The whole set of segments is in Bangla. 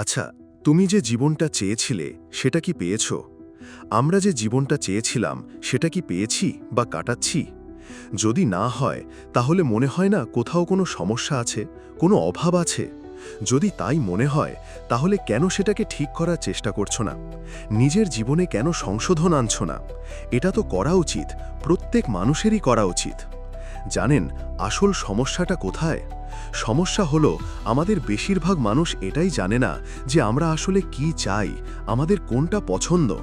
আচ্ছা তুমি যে জীবনটা চেয়েছিলে, সেটা কি পেয়েছ? আমরা যে জীবনটা চেয়েছিলাম, সেটা কি পেয়েছি বা কাটাচ্ছি? যদি না হয়, তাহলে মনে হয় না কোথাও কোনো সমস্যা আছে, কোনো অভাব আছে? যদি তাই মনে হয়, তাহলে কেন সেটাকে ঠিক করার চেষ্টা করছ না? নিজের জীবনে কেন সংশোধন আনছো না? এটা তো করা উচিত, প্রত্যেক মানুষেরই করা উচিত। জানেন আসল সমস্যাটা কোথায়? সমস্যা হলো, আমাদের বেশিরভাগ মানুষ এটাই জানে না যে আমরা আসলে কি চাই, আমাদের কোনটা পছন্দ।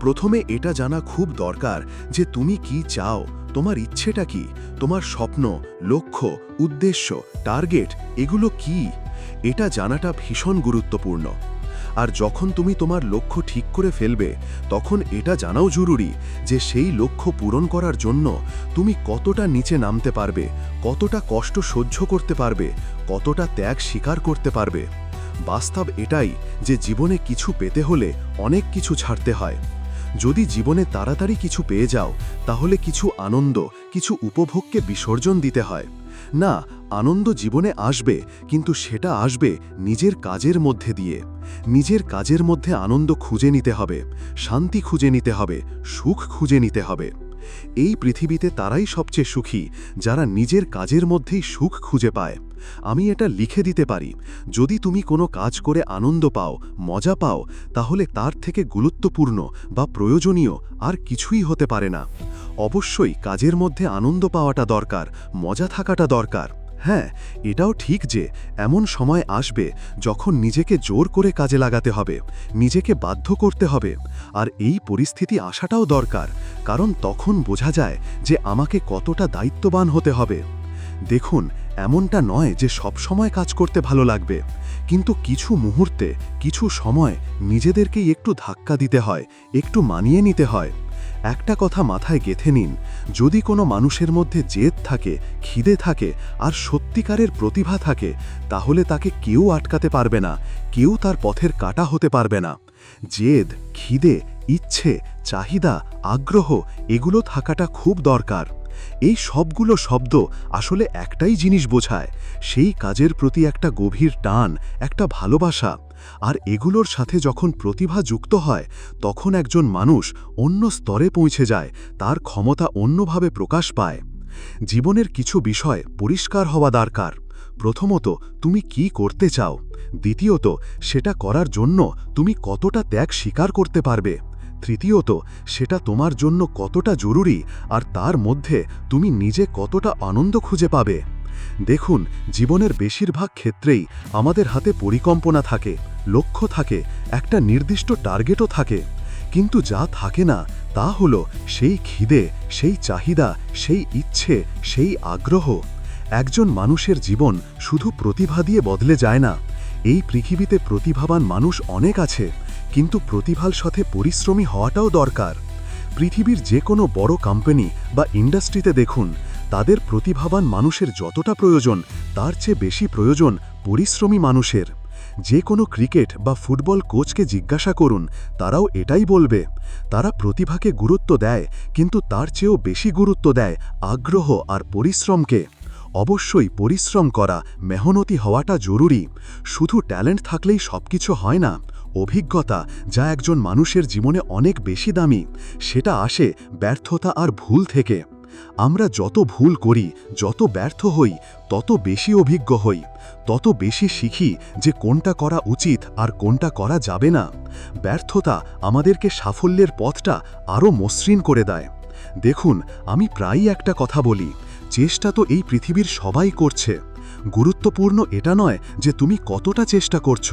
প্রথমে এটা জানা খুব দরকার যে তুমি কি চাও, তোমার ইচ্ছেটা কি, তোমার স্বপ্ন, লক্ষ্য, উদ্দেশ্য, টার্গেট, এগুলো কি? এটা জানাটা ভীষণ গুরুত্বপূর্ণ। আর যখন তুমি তোমার লক্ষ্য ঠিক করে ফেলবে, তখন এটা জানাও জরুরি যে সেই লক্ষ্য পূরণ করার জন্য তুমি কতটা নিচে নামতে পারবে, কতটা কষ্ট সহ্য করতে পারবে, কতটা ত্যাগ স্বীকার করতে পারবে। বাস্তব এটাই যে জীবনে কিছু পেতে হলে অনেক কিছু ছাড়তে হয়। যদি জীবনে তাড়াতাড়ি কিছু পেয়ে যাও, তাহলে কিছু আনন্দ, কিছু উপভোগকে বিসর্জন দিতে হয়। না, আনন্দ জীবনে আসবে, কিন্তু সেটা আসবে নিজের কাজের মধ্যে দিয়ে। নিজের কাজের মধ্যে আনন্দ খুঁজে নিতে হবে, শান্তি খুঁজে নিতে হবে, সুখ খুঁজে নিতে হবে। এই পৃথিবীতে তারাই সবচেয়ে সুখী, যারা নিজের কাজের মধ্যেই সুখ খুঁজে পায়। আমি এটা লিখে দিতে পারি, যদি তুমি কোনো কাজ করে আনন্দ পাও, মজা পাও, তাহলে তার থেকে গুরুত্বপূর্ণ বা প্রয়োজনীয় আর কিছুই হতে পারে না। অবশ্যই কাজের মধ্যে আনন্দ পাওয়াটা দরকার, মজা থাকাটা দরকার। হ্যাঁ এটাও ঠিক যে এমন সময় আসবে যখন নিজেকে জোর করে কাজে লাগাতে হবে, নিজেকে বাধ্য করতে হবে। আর এই পরিস্থিতি আসাটাও দরকার, কারণ তখন বোঝা যায় যে আমাকে কতটা দায়িত্ববান হতে হবে। দেখুন, এমনটা নয় যে সব সময় কাজ করতে ভালো লাগবে, কিন্তু কিছু মুহূর্তে, কিছু সময় নিজেদেরকেই একটু ধাক্কা দিতে হয়, একটু মানিয়ে নিতে হয়। একটা কথা মাথায় গেথে নিন, যদি কোনো মানুষের মধ্যে জেদ থাকে, খিদে থাকে, আর সত্যিকারের প্রতিভা থাকে, তাহলে তাকে কেউ আটকাতে পারবে না, কেউ তার পথের কাটা হতে পারবে না। জেদ, খিদে, ইচ্ছে, চাহিদা, আগ্রহ, এগুলো থাকাটা খুব দরকার। এই সবগুলো শব্দ আসলে একটাই জিনিস বোঝায়, সেই কাজের প্রতি একটা গভীর টান, একটা ভালোবাসা। আর এগুলোর সাথে যখন প্রতিভা যুক্ত হয়, তখন একজন মানুষ অন্য স্তরে পৌঁছে যায়, তার ক্ষমতা অন্যভাবে প্রকাশ পায়। জীবনের কিছু বিষয় পরিষ্কার হওয়া দরকার। প্রথমত, তুমি কি করতে চাও? দ্বিতীয়ত, সেটা করার জন্য তুমি কতটা ত্যাগ স্বীকার করতে পারবে? তৃতীয়ত, সেটা তোমার জন্য কতটা জরুরি, আর তার মধ্যে তুমি নিজে কতটা আনন্দ খুঁজে পাবে? দেখুন, জীবনের বেশিরভাগ ক্ষেত্রেই আমাদের হাতে পরিকল্পনা থাকে, লক্ষ্য থাকে, একটা নির্দিষ্ট টার্গেটও থাকে। কিন্তু যা থাকে না, তা হলো সেই খিদে, সেই চাহিদা, সেই ইচ্ছে, সেই আগ্রহ। একজন মানুষের জীবন শুধু প্রতিভা দিয়ে বদলে যায় না। এই পৃথিবীতে প্রতিভাবান মানুষ অনেক আছে, কিন্তু প্রতিভার সাথে পরিশ্রমী হওয়াটাও দরকার। পৃথিবীর যে কোনো বড় কোম্পানি বা ইন্ডাস্ট্রিতে দেখুন তাদের প্রতিভাবান মানুষের যতটা প্রয়োজন, তার চেয়ে বেশি প্রয়োজন পরিশ্রমী মানুষের। যে কোনো ক্রিকেট বা ফুটবল কোচকে জিজ্ঞাসা করুন, তারাও এটাই বলবে। তারা প্রতিভাকে গুরুত্ব দেয়, কিন্তু তার চেয়েও বেশি গুরুত্ব দেয় আগ্রহ আর পরিশ্রমকে। অবশ্যই পরিশ্রম করা, মেহনতি হওয়াটা জরুরি। শুধু ট্যালেন্ট থাকলেই সবকিছু হয় না। অভিজ্ঞতা, যা একজন মানুষের জীবনে অনেক বেশি দামি, সেটা আসে ব্যর্থতা আর ভুল থেকে। আমরা যত ভুল করি, যত ব্যর্থ হই, তত বেশি অভিজ্ঞ হই, তত বেশি শিখি যে কোনটা করা উচিত আর কোনটা করা যাবে না। ব্যর্থতা আমাদেরকে সাফল্যের পথটা আরও মসৃণ করে দেয়। দেখুন, আমি প্রায়ই একটা কথা বলি, চেষ্টা তো এই পৃথিবীর সবাই করছে। গুরুত্বপূর্ণ এটা নয় যে তুমি কতটা চেষ্টা করছ,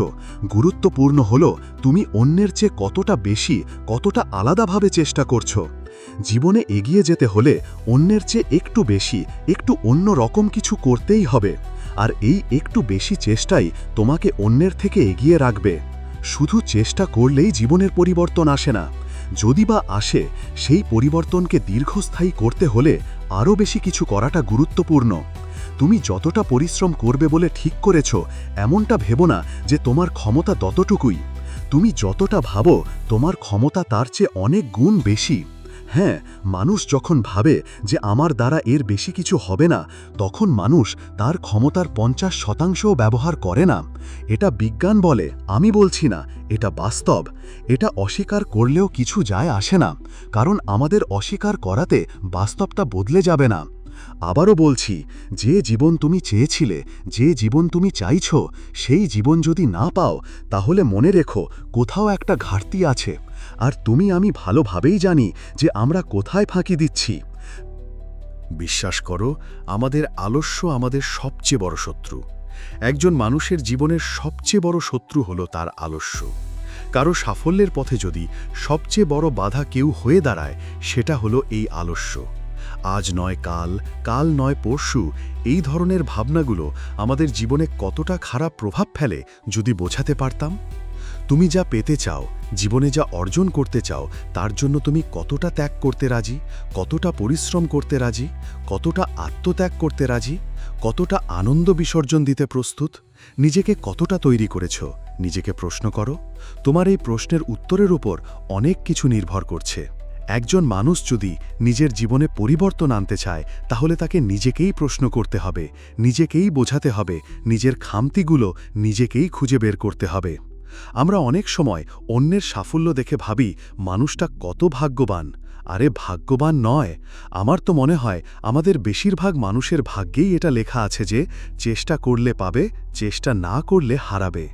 গুরুত্বপূর্ণ হলো তুমি অন্যের চেয়ে কতটা বেশি, কতটা আলাদাভাবে চেষ্টা করছ। জীবনে এগিয়ে যেতে হলে অন্যের চেয়ে একটু বেশি, একটু অন্য রকম কিছু করতেই হবে। আর এই একটু বেশি চেষ্টাই তোমাকে অন্যের থেকে এগিয়ে রাখবে। শুধু চেষ্টা করলেই জীবনের পরিবর্তন আসে না। যদি বা আসে, সেই পরিবর্তনকে দীর্ঘস্থায়ী করতে হলে আরও বেশি কিছু করাটা গুরুত্বপূর্ণ। তুমি যতটা পরিশ্রম করবে বলে ঠিক করেছ, এমনটা ভেবো না যে তোমার ক্ষমতা ততটুকুই। তুমি যতটা ভাবো, তোমার ক্ষমতা তার চেয়ে অনেক গুণ বেশি। হ্যাঁ মানুষ যখন ভাবে যে আমার দ্বারা এর বেশি কিছু হবে না, তখন মানুষ তার ক্ষমতার পঞ্চাশ শতাংশও ব্যবহার করে না। এটা বিজ্ঞান বলে, আমি বলছি না, এটা বাস্তব। এটা অস্বীকার করলেও কিছু যায় আসে না, কারণ আমাদের অস্বীকার করাতে বাস্তবটা বদলে যাবে না। আবারও বলছি, যে জীবন তুমি চেয়েছিলে, যে জীবন তুমি চাইছো, সেই জীবন যদি না পাও, তাহলে মনে রেখো, কোথাও একটা ঘাটতি আছে। আর তুমি আমি ভালোভাবেই জানি যে আমরা কোথায় ফাঁকি দিচ্ছি। বিশ্বাস করো, আমাদের আলস্য আমাদের সবচেয়ে বড় শত্রু। একজন মানুষের জীবনের সবচেয়ে বড় শত্রু হলো তার আলস্য। কারও সাফল্যের পথে যদি সবচেয়ে বড় বাধা কেউ হয়ে দাঁড়ায়, সেটা হলো এই আলস্য। আজ নয় কাল কাল নয় পরশু, এই ধরনের ভাবনাগুলো আমাদের জীবনে কতটা খারাপ প্রভাব ফেলে, যদি বোঝাতে পারতাম? তুমি যা পেতে চাও, জীবনে যা অর্জন করতে চাও, তার জন্য তুমি কতটা ত্যাগ করতে রাজি, কতটা পরিশ্রম করতে রাজি, কতটা আত্মত্যাগ করতে রাজি, কতটা আনন্দ বিসর্জন দিতে প্রস্তুত, নিজেকে কতটা তৈরি করেছ, নিজেকে প্রশ্ন করো। তোমার এই প্রশ্নের উত্তরের উপর অনেক কিছু নির্ভর করছে। একজন মানুষ যদি নিজের জীবনে পরিবর্তন আনতে চায়, তাহলে তাকে নিজেকেই প্রশ্ন করতে হবে, নিজেকেই বোঝাতে হবে, নিজের খামতিগুলো নিজেকেই খুঁজে বের করতে হবে। আমরা অনেক সময় অন্যের সাফল্য দেখে ভাবি, মানুষটা কত ভাগ্যবান। আরে ভাগ্যবান নয়। আমার তো মনে হয়, আমাদের বেশিরভাগ মানুষের ভাগ্যেই এটা লেখা আছে যে, চেষ্টা করলে পাবে, চেষ্টা না করলে হারাবে।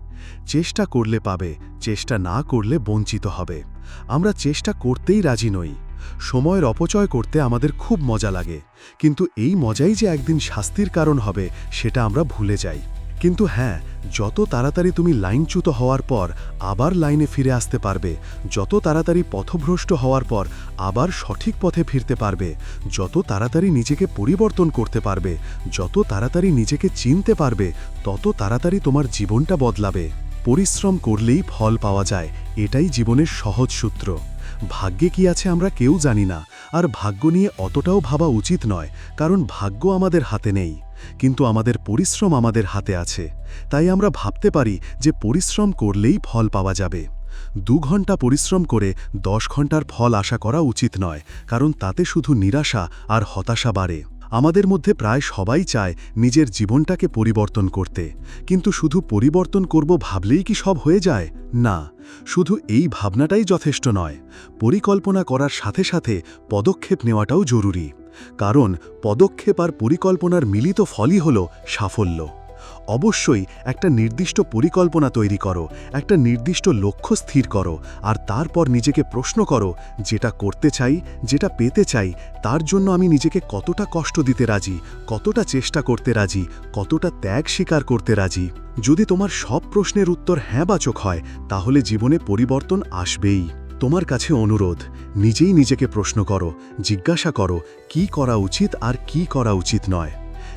চেষ্টা করলে পাবে, চেষ্টা না করলে বঞ্চিত হবে। আমরা চেষ্টা করতেই রাজি নই। সময়ের অপচয় করতে আমাদের খুব মজা লাগে। কিন্তু এই মজাই যে একদিন শাস্তির কারণ হবে, সেটা আমরা ভুলে যাই। কিন্তু হ্যাঁ যত তাড়াতাড়ি তুমি লাইনচ্যুত হওয়ার পর আবার লাইনে ফিরে আসতে পারবে, যত তাড়াতাড়ি পথভ্রষ্ট হওয়ার পর আবার সঠিক পথে ফিরতে পারবে, যত তাড়াতাড়ি নিজেকে পরিবর্তন করতে পারবে, যত তাড়াতাড়ি নিজেকে চিনতে পারবে, তত তাড়াতাড়ি তোমার জীবনটা বদলাবে। পরিশ্রম করলেই ফল পাওয়া যায়, এটাই জীবনের সহজ সূত্র। ভাগ্যে কি আছে আমরা কেউ জানি না, আর ভাগ্য নিয়ে অতটাও ভাবা উচিত নয়, কারণ ভাগ্য আমাদের হাতে নেই। কিন্তু আমাদের পরিশ্রম আমাদের হাতে আছে। তাই আমরা ভাবতে পারি যে পরিশ্রম করলেই ফল পাওয়া যাবে। দু ঘণ্টা পরিশ্রম করে দশ ঘণ্টার ফল আশা করা উচিত নয়, কারণ তাতে শুধু নিরাশা আর হতাশা বাড়ে। আমাদের মধ্যে প্রায় সবাই চায় নিজের জীবনটাকে পরিবর্তন করতে। কিন্তু শুধু পরিবর্তন করব ভাবলেই কি সব হয়ে যায়? না, শুধু এই ভাবনাটাই যথেষ্ট নয়। পরিকল্পনা করার সাথে সাথে পদক্ষেপ নেওয়াটাও জরুরি। কারণ পদক্ষেপ আর পরিকল্পনার মিলিত ফলই হল সাফল্য। অবশ্যই একটা নির্দিষ্ট পরিকল্পনা তৈরি করো, একটা নির্দিষ্ট লক্ষ্য স্থির করো, আর তারপর নিজেকে প্রশ্ন করো, যেটা করতে চাই, যেটা পেতে চাই, তার জন্য আমি নিজেকে কতটা কষ্ট দিতে রাজি, কতটা চেষ্টা করতে রাজি, কতটা ত্যাগ স্বীকার করতে রাজি। যদি তোমার সব প্রশ্নের উত্তর হ্যাঁ বাচক হয়, তাহলে জীবনে পরিবর্তন আসবেই। তোমার কাছে অনুরোধ, নিজেই নিজেকে প্রশ্ন করো, জিজ্ঞাসা করো, কি করা উচিত আর কি করা উচিত নয়।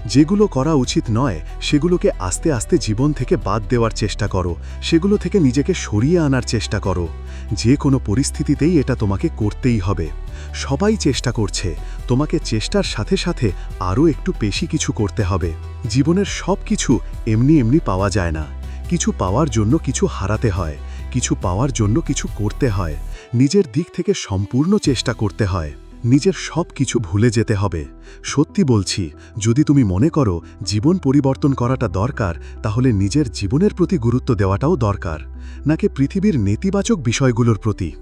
যেগুলো করা উচিত নয়, সেগুলোকে আস্তে আস্তে জীবন থেকে বাদ দেওয়ার চেষ্টা করো, সেগুলো থেকে নিজেকে সরিয়ে আনার চেষ্টা করো। যে কোনো পরিস্থিতিতেই এটা তোমাকে করতেই হবে। সবাই চেষ্টা করছে, তোমাকে চেষ্টার সাথে সাথে আরও একটু বেশি কিছু করতে হবে। জীবনের সব কিছু এমনি এমনি পাওয়া যায় না। কিছু পাওয়ার জন্য কিছু হারাতে হয়, কিছু পাওয়ার জন্য কিছু করতে হয়। নিজের দিক থেকে সম্পূর্ণ চেষ্টা করতে হয়। নিজের সব কিছু ভুলে যেতে হবে। সত্যি বলছি, যদি তুমি মনে করো জীবন পরিবর্তন করাটা দরকার, তাহলে নিজের জীবনের প্রতি গুরুত্ব দেওয়াটাও দরকার। নাকি পৃথিবীর নেতিবাচক বিষয়গুলোর প্রতি?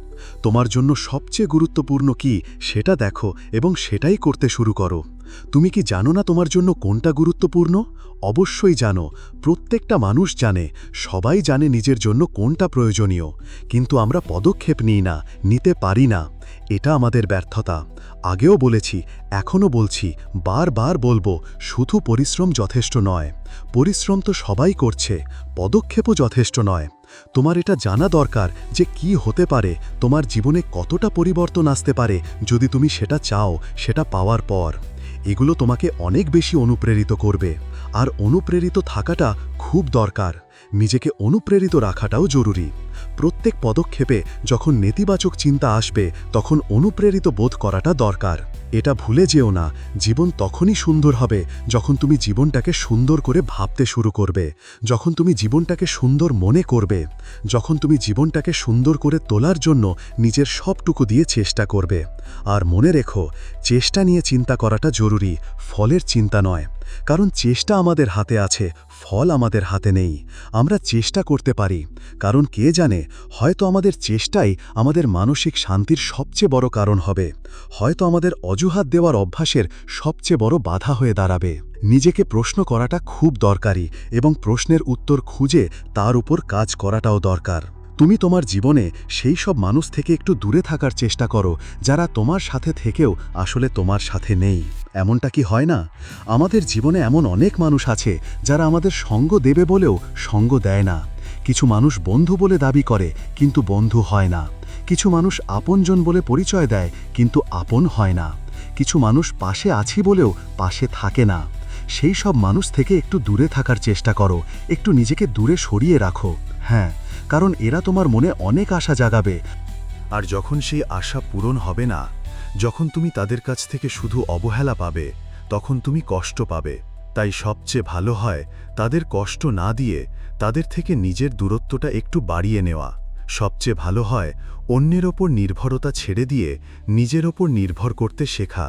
তোমার জন্য সবচেয়ে গুরুত্বপূর্ণ কি সেটা দেখো এবং সেটাই করতে শুরু করো। তুমি কি জানো না তোমার জন্য কোনটা গুরুত্বপূর্ণ? অবশ্যই জানো। প্রত্যেকটা মানুষ জানে, সবাই জানে নিজের জন্য কোনটা প্রয়োজনীয়। কিন্তু আমরা পদক্ষেপ নিই না, নিতে পারি না। এটা আমাদের ব্যর্থতা। আগেও বলেছি, এখনও বলছি, বারবার বলব, শুধু পরিশ্রম যথেষ্ট নয়। পরিশ্রম তো সবাই করছে, পদক্ষেপও যথেষ্ট নয়। তোমার এটা জানা দরকার যে কি হতে পারে, তোমার জীবনে কতটা পরিবর্তন আসতে পারে যদি তুমি সেটা চাও, সেটা পাওয়ার পর। এগুলো তোমাকে অনেক বেশি অনুপ্রেরিত করবে। আর অনুপ্রেরিত থাকাটা খুব দরকার। নিজেকে অনুপ্রেরিত রাখাটাও জরুরি। প্রত্যেক পদক্ষেপে যখন নেতিবাচক চিন্তা আসবে, তখন অনুপ্রেরিত বোধ করাটা দরকার। এটা ভুলে যেও না, জীবন তখনই সুন্দর হবে যখন তুমি জীবনটাকে সুন্দর করে ভাবতে শুরু করবে, যখন তুমি জীবনটাকে সুন্দর মনে করবে, যখন তুমি জীবনটাকে সুন্দর করে তোলার জন্য নিজের সবটুকু দিয়ে চেষ্টা করবে। আর মনে রেখো, চেষ্টা নিয়ে চিন্তা করাটা জরুরি, ফলের চিন্তা নয়। কারণ চেষ্টা আমাদের হাতে আছে ফল আমাদের হাতে নেই, আমরা চেষ্টা করতে পারি, কারণ কে জানে, হয়তো আমাদের চেষ্টাই আমাদের মানসিক শান্তির সবচেয়ে বড় কারণ হবে, হয়তো আমাদের অজুহাত দেওয়ার অভ্যাসের সবচেয়ে বড় বাধা হয়ে দাঁড়াবে। নিজেকে প্রশ্ন করাটা খুব দরকারি এবং প্রশ্নের উত্তর খুঁজে তার উপর কাজ করাটাও দরকার। তুমি তোমার জীবনে সেই সব মানুষ থেকে একটু দূরে থাকার চেষ্টা করো, যারা তোমার সাথে থেকেও আসলে তোমার সাথে নেই। এমনটা কি হয় না? আমাদের জীবনে এমন অনেক মানুষ আছে, যারা আমাদের সঙ্গ দেবে বলেও সঙ্গ দেয় না। কিছু মানুষ বন্ধু বলে দাবি করে, কিন্তু বন্ধু হয় না। কিছু মানুষ আপনজন বলে পরিচয় দেয়, কিন্তু আপন হয় না। কিছু মানুষ পাশে আছি বলেও পাশে থাকে না। সেই সব মানুষ থেকে একটু দূরে থাকার চেষ্টা করো, একটু নিজেকে দূরে সরিয়ে রাখো। হ্যাঁ কারণ এরা তোমার মনে অনেক আশা জাগাবে। আর যখন সেই আশা পূরণ হবে না, যখন তুমি তাদের কাছ থেকে শুধু অবহেলা পাবে, তখন তুমি কষ্ট পাবে। তাই সবচেয়ে ভালো হয় তাদের কষ্ট না দিয়ে তাদের থেকে নিজের দূরত্বটা একটু বাড়িয়ে নেওয়া। সবচেয়ে ভালো হয় অন্যের ওপর নির্ভরতা ছেড়ে দিয়ে নিজের ওপর নির্ভর করতে শেখা।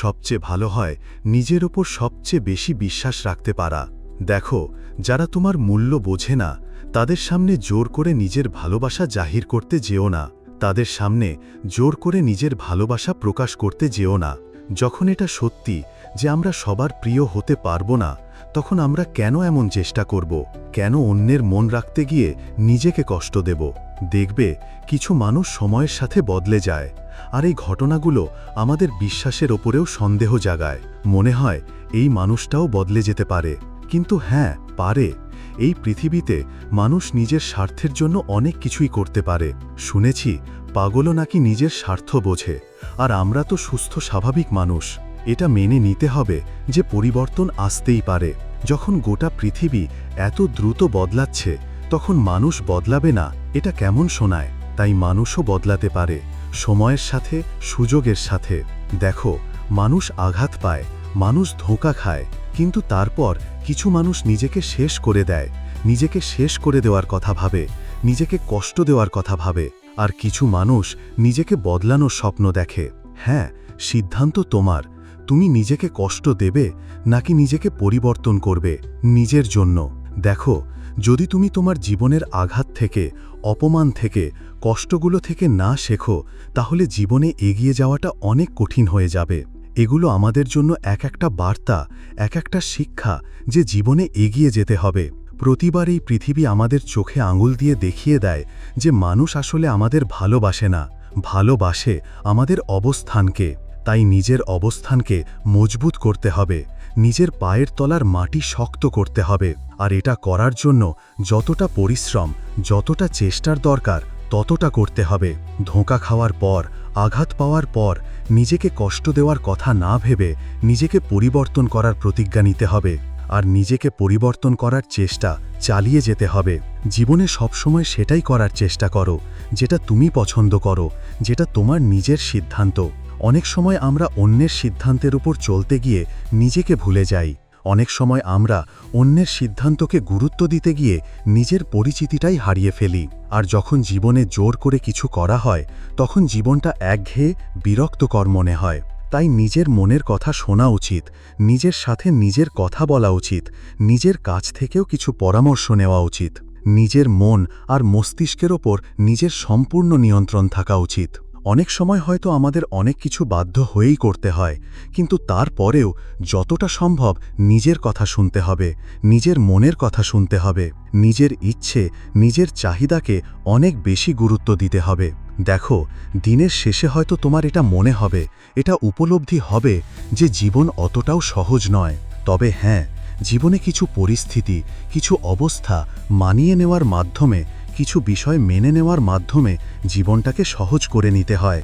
সবচেয়ে ভালো হয় নিজের ওপর সবচেয়ে বেশি বিশ্বাস রাখতে পারা। দেখো, যারা তোমার মূল্য বোঝে না, তাদের সামনে জোর করে নিজের ভালোবাসা জাহির করতে যেও না। তাদের সামনে জোর করে নিজের ভালোবাসা প্রকাশ করতে যেও না। যখন এটা সত্যি যে আমরা সবার প্রিয় হতে পারব না, তখন আমরা কেন এমন চেষ্টা করব? কেন অন্যের মন রাখতে গিয়ে নিজেকে কষ্ট দেব? দেখবে, কিছু মানুষ সময়ের সাথে বদলে যায়, আর এই ঘটনাগুলো আমাদের বিশ্বাসের ওপরেও সন্দেহ জাগায়। মনে হয়, এই মানুষটাও বদলে যেতে পারে। কিন্তু হ্যাঁ পারে। এই পৃথিবীতে মানুষ নিজের স্বার্থের জন্য অনেক কিছুই করতে পারে। শুনেছি, পাগলও নাকি নিজের স্বার্থ বোঝে। আর আমরা তো সুস্থ, স্বাভাবিক মানুষ। এটা মেনে নিতে হবে যে পরিবর্তন আসতেই পারে। যখন গোটা পৃথিবী এত দ্রুত বদলাচ্ছে, তখন মানুষ বদলাবে না, এটা কেমন শোনায়? তাই মানুষও বদলাতে পারে, সময়ের সাথে, সুযোগের সাথে। দেখো, মানুষ আঘাত পায়, মানুষ ধোঁকা খায়। কিন্তু তারপর কিছু মানুষ নিজেকে শেষ করে দেয়, নিজেকে শেষ করে দেওয়ার কথা ভাবে, নিজেকে কষ্ট দেওয়ার কথা ভাবে, আর কিছু মানুষ নিজেকে বদলানোর স্বপ্ন দেখে। হ্যাঁ সিদ্ধান্ত তোমার, তুমি নিজেকে কষ্ট দেবে নাকি নিজেকে পরিবর্তন করবে নিজের জন্য। দেখো, যদি তুমি তোমার জীবনের আঘাত থেকে, অপমান থেকে, কষ্টগুলো থেকে না শেখো, তাহলে জীবনে এগিয়ে যাওয়াটা অনেক কঠিন হয়ে যাবে। এগুলো আমাদের জন্য এক একটা বার্তা, এক একটা শিক্ষা যে জীবনে এগিয়ে যেতে হবে। প্রতিবার এই পৃথিবী আমাদের চোখে আঙুল দিয়ে দেখিয়ে দেয় যে মানুষ আসলে আমাদের ভালোবাসে না, ভালোবাসে আমাদের অবস্থানকে। তাই নিজের অবস্থানকে মজবুত করতে হবে, নিজের পায়ের তলার মাটি শক্ত করতে হবে। আর এটা করার জন্য যতটা পরিশ্রম, যতটা চেষ্টার দরকার, ততটা করতে হবে। ধোঁকা খাওয়ার পর আঘাত পাওয়ার পর নিজেকে কষ্ট দেওয়ার কথা না ভেবে নিজেকে পরিবর্তন করার প্রতিজ্ঞা নিতে হবে আর নিজেকে পরিবর্তন করার চেষ্টা চালিয়ে যেতে হবে। জীবনে সবসময় সেটাই করার চেষ্টা করো, যেটা তুমি পছন্দ করো, যেটা তোমার নিজের সিদ্ধান্ত। অনেক সময় আমরা অন্যের সিদ্ধান্তের উপর চলতে গিয়ে নিজেকে ভুলে যাই। অনেক সময় আমরা অন্যের সিদ্ধান্তকে গুরুত্ব দিতে গিয়ে নিজের পরিচিতিটাই হারিয়ে ফেলি। আর যখন জীবনে জোর করে কিছু করা হয়, তখন জীবনটা একঘেয়ে বিরক্তকর মনে হয়। তাই নিজের মনের কথা শোনা উচিত, নিজের সাথে নিজের কথা বলা উচিত, নিজের কাছ থেকেও কিছু পরামর্শ নেওয়া উচিত। নিজের মন আর মস্তিষ্কের ওপর নিজের সম্পূর্ণ নিয়ন্ত্রণ থাকা উচিত। অনেক সময় হয়তো আমাদের অনেক কিছু বাধ্য হয়েই করতে হয়, কিন্তু তারপরেও যতটা সম্ভব নিজের কথা শুনতে হবে, নিজের মনের কথা শুনতে হবে, নিজের ইচ্ছে, নিজের চাহিদাকে অনেক বেশি গুরুত্ব দিতে হবে। দেখো, দিনের শেষে হয়তো তোমার এটা মনে হবে, এটা উপলব্ধি হবে যে জীবন অতটাও সহজ নয়। তবে হ্যাঁ জীবনে কিছু পরিস্থিতি, কিছু অবস্থা মানিয়ে নেওয়ার মাধ্যমে কিছু বিষয় মেনে নেওয়ার মাধ্যমে জীবনটাকে সহজ করে নিতে হয়।